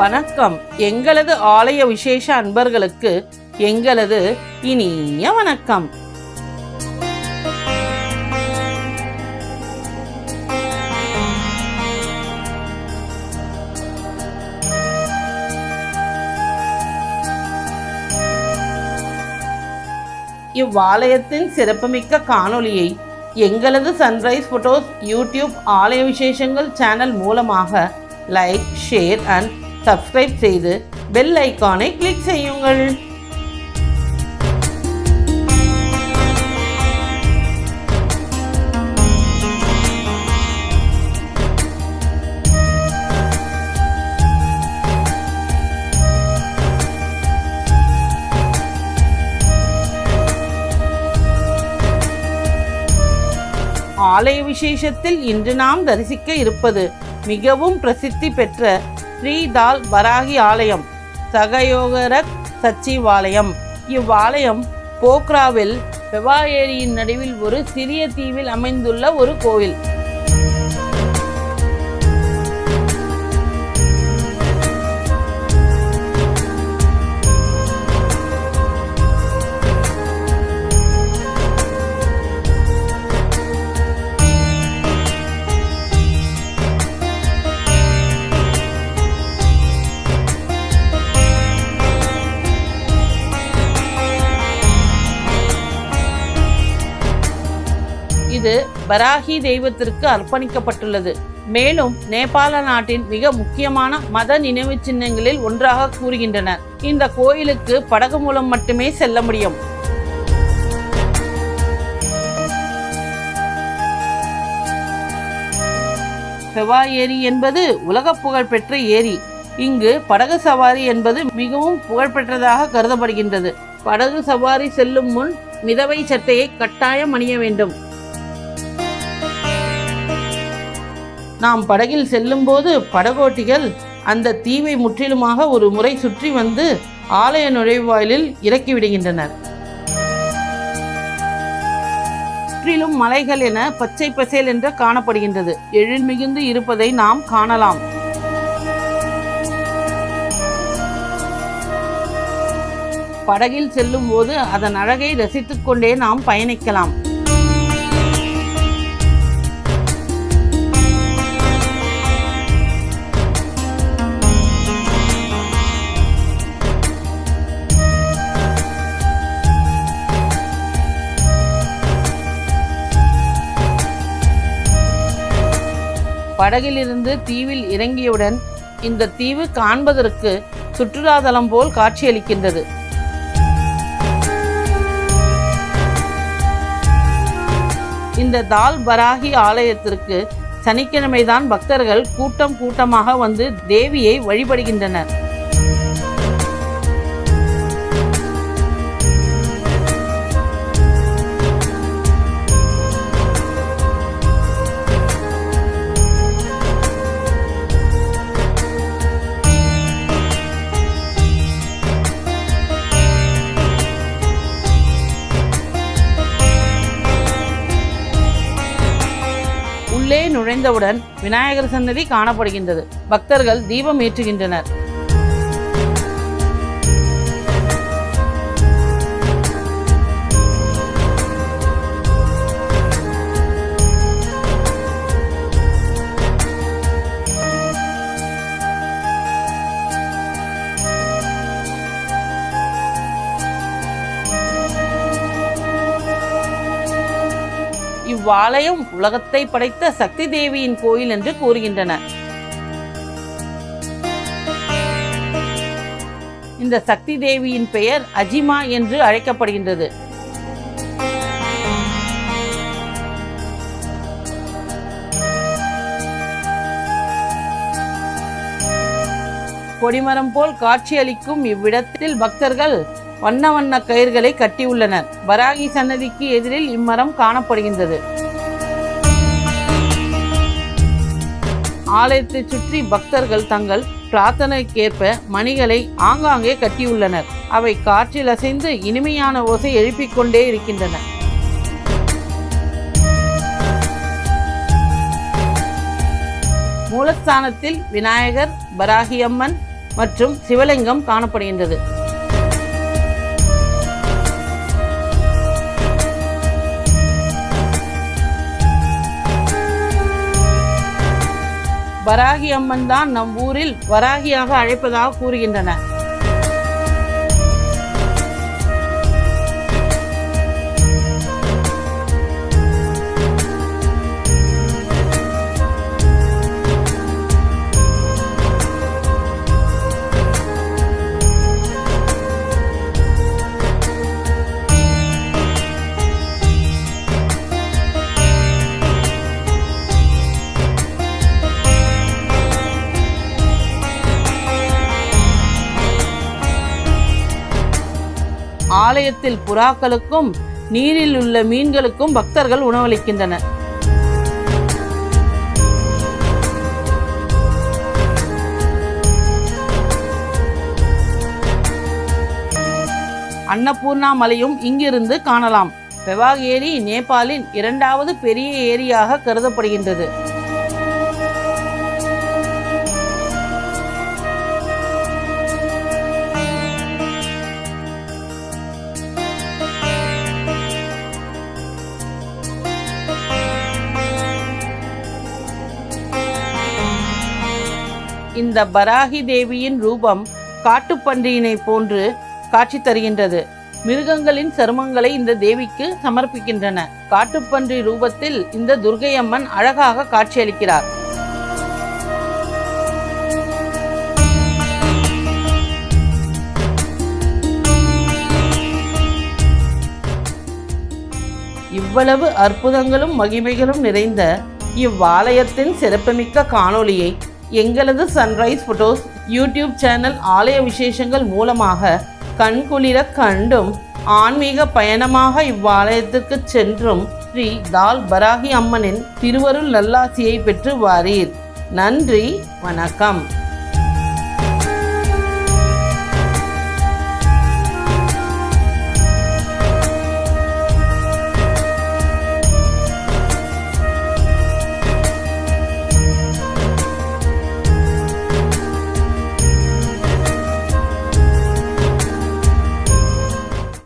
வணக்கம். எங்களது ஆலய விசேஷ அன்பர்களுக்கு எங்களது இனிய வணக்கம். இவ்வாலயத்தின் சிறப்புமிக்க காணொளியை எங்களது சன்ரைஸ் ஃபோட்டோஸ் யூடியூப் ஆலய விசேஷங்கள் சேனல் மூலமாக லைக் ஷேர் அண்ட் சப்ஸ்கிரைப் செய்து பெல் ஐக்கானை கிளிக் செய்யுங்கள். ஆலய விசேஷத்தில் இன்று நாம் தரிசிக்க இருப்பது மிகவும் பிரசித்தி பெற்ற ஸ்ரீதால் வராகி ஆலயம் சகயோகரக் சச்சிவாலயம். இவ்வாலயம் போக்ராவில் பெவா ஏரியின் நடுவில் ஒரு சிறிய தீவில் அமைந்துள்ள ஒரு கோவில். இது பராகி தெய்வத்திற்கு அர்ப்பணிக்கப்பட்டுள்ளது. மேலும் நேபாள நாட்டின் மிக முக்கியமான மத நினைவு சின்னங்களில் ஒன்றாக கூறுகின்றனர் இந்த கோயிலுக்கு படகு மூலம் மட்டுமே செல்ல முடியும். செவ்வாய் ஏரி என்பது உலக புகழ் பெற்ற ஏரி. இங்கு படகு சவாரி என்பது மிகவும் புகழ்பெற்றதாக கருதப்படுகின்றது. படகு சவாரி செல்லும் முன் மிதவை சட்டையை கட்டாயம் அணிய வேண்டும். நாம் படகில் செல்லும்போது படகோட்டிகள் அந்த தீவை முற்றிலுமாக ஒரு முறை சுற்றி வந்து ஆலய நுழைவாயிலில் இறக்கிவிடுகின்றனர் சுற்றிலும் மலைகள் என பச்சை பசேல் என்று காணப்படுகின்றது. எழில் மிகுந்து இருப்பதை நாம் காணலாம். படகில் செல்லும் போது அதன் அழகை ரசித்துக்கொண்டே நாம் பயணிக்கலாம். படகிலிருந்து தீவில் இறங்கியவுடன் இந்த தீவு காண்பதற்கு சுற்றுலாதலம் போல் காட்சியளிக்கின்றது. இந்த தால் பராகி ஆலயத்திற்கு சனிக்கிழமைதான் பக்தர்கள் கூட்டம் கூட்டமாக வந்து தேவியை வழிபடுகின்றனர். நுழைந்தவுடன் விநாயகர் சன்னதி காணப்படுகின்றது. பக்தர்கள் தீபம் ஏற்றுகின்றனர். இவ்வாலயம் உலகத்தை படைத்த சக்தி தேவியின் கோயில் என்று கூறுகின்றனர் இந்த சக்தி தேவியின் பெயர் அஜிமா என்று அழைக்கப்படுகின்றது. கொடிமரம் போல் காட்சியளிக்கும் இவ்விடத்தில் பக்தர்கள் வண்ண வண்ண கயிர்களை கட்டியுள்ளனர் பராகி சன்னதிக்கு எதிரில் இம்மரம் காணப்படுகின்றது. ஆலயத்தை சுற்றி பக்தர்கள் தங்கள் பிரார்த்தனைக்கேற்ப மணிகளை ஆங்காங்கே கட்டியுள்ளனர் அவை காற்றில் அசைந்து இனிமையான ஓசை எழுப்பிக் கொண்டே இருக்கின்றன. மூலஸ்தானத்தில் விநாயகர் பராகியம்மன் மற்றும் சிவலிங்கம் காணப்படுகின்றது. வராகி அம்மன் தான் நம் ஊரில் வராகியாக அழைப்பதாக கூறுகின்றன. ஆலயத்தில் புறாக்களுக்கும் நீரில் உள்ள மீன்களுக்கும் பக்தர்கள் உணவளிக்கின்றனர். அன்னபூர்ணா மலையும் இங்கிருந்து காணலாம். பெவாக் ஏரி நேபாளின் இரண்டாவது பெரிய ஏரியாக கருதப்படுகின்றது. இந்த பராகி தேவியின் ரூபம் காட்டுப்பன்றியினை போன்று காட்சி தருகின்றது. மிருகங்களின் சருமங்களை இந்த தேவிக்கு சமர்ப்பிக்கின்றன. காட்டுப்பன்றி ரூபத்தில் இந்த துர்கையம்மன் அம்மன் அழகாக காட்சியளிக்கிறார். இவ்வளவு அற்புதங்களும் மகிமைகளும் நிறைந்த இவ்வாலயத்தின் சிறப்புமிக்க காணொளியை எங்களது சன்ரைஸ் ஃபோட்டோஸ் யூடியூப் சேனல் ஆலய விசேஷங்கள் மூலமாக கண்குளிர கண்டும் ஆன்மீக பயணமாக இவ்வாலயத்திற்கு சென்றும் ஸ்ரீ தால் பராகி அம்மனின் திருவருள் நல்லாசியை பெற்று வாரீர். நன்றி வணக்கம்.